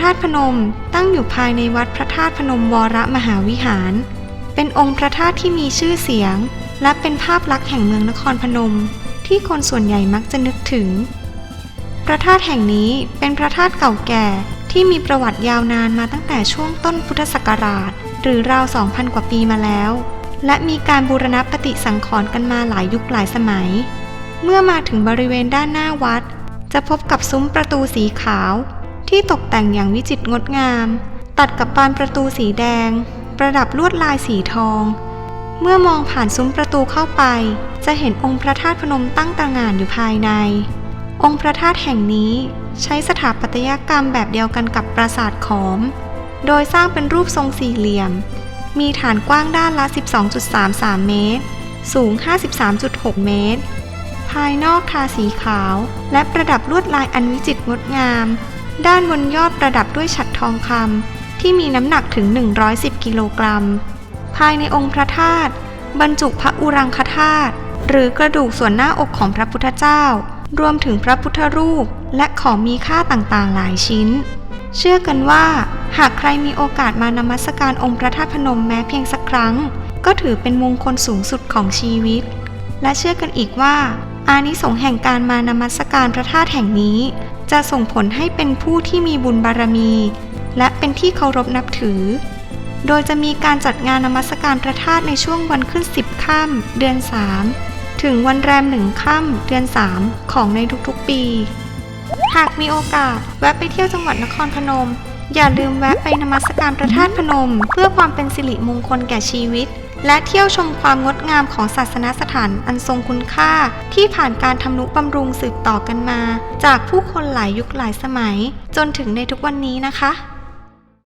ธาตุพนมตั้งอยู่ภายในวัดพระธาตุพนมวรมหาวิหาร เป็นองค์พระธาตุที่มีชื่อเสียง และเป็นภาพลักษณ์แห่งเมืองนครพนม ที่คนส่วนใหญ่มักจะนึกถึง พระธาตุแห่งนี้เป็นพระธาตุเก่าแก่ที่มีประวัติยาวนานมาตั้งแต่ช่วงต้นพุทธศักราช หรือราว 2,000 กว่าปีมาแล้ว และมีการบูรณะปฏิสังขรณ์กันมาหลายยุคหลายสมัย เมื่อมาถึงบริเวณด้านหน้าวัด จะพบกับซุ้มประตูสีขาว ที่ตกแต่งอย่างวิจิตรงดงาม ตัดกับบานประตูสีแดง ประดับลวดลายสีทอง เมื่อมองผ่านซุ้มประตูเข้าไป จะเห็นองค์พระธาตุพนมตั้งตระหง่านอยู่ภายใน องค์พระธาตุแห่งนี้ใช้สถาปัตยกรรมแบบเดียวกันกับปราสาทขอม โดยสร้างเป็นรูปทรงสี่เหลี่ยม มีฐานกว้างด้านละ 12.33 เมตร สูง 53.6 เมตร ภายนอกทาสีขาว และประดับลวดลายอันวิจิตรงดงาม ด้านบนยอดประดับด้วยฉัตรทองคำที่มีน้ำหนักถึง 110 กิโลกรัม ภายในองค์พระธาตุบรรจุพระอุรังคธาตุหรือกระดูกส่วนหน้าอกของพระพุทธเจ้า รวมถึงพระพุทธรูปและของมีค่าต่างๆ หลายชิ้น เชื่อกันว่า หากใครมีโอกาสมานมัสการองค์พระธาตุพนมแม้เพียงสักครั้ง ก็ถือเป็นมงคลสูงสุดของชีวิต และเชื่อกันอีกว่า อานิสงส์แห่งการมานมัสการพระธาตุแห่งนี้ จะส่งผลให้เป็นผู้ที่มีบุญบารมี และเป็นที่เคารพนับถือ โดยจะมีการจัดงานนมัสการพระธาตุในช่วงวันขึ้น 10 ค่ำเดือน 3 ถึงวันแรมหนึ่งค่ำเดือน 3 ของในทุกๆปี หากมีโอกาสแวะไปเที่ยวจังหวัดนครพนม อย่าลืมแวะไปนมัสการพระธาตุพนม เพื่อความเป็นสิริมงคลแก่ชีวิต และเที่ยวชมความงดงามของศาสนสถานอันทรงคุณค่า ที่ผ่านการทำนุบำรุงสืบต่อกันมา จากผู้คนหลายยุคหลายสมัย จนถึงในทุกวันนี้นะคะ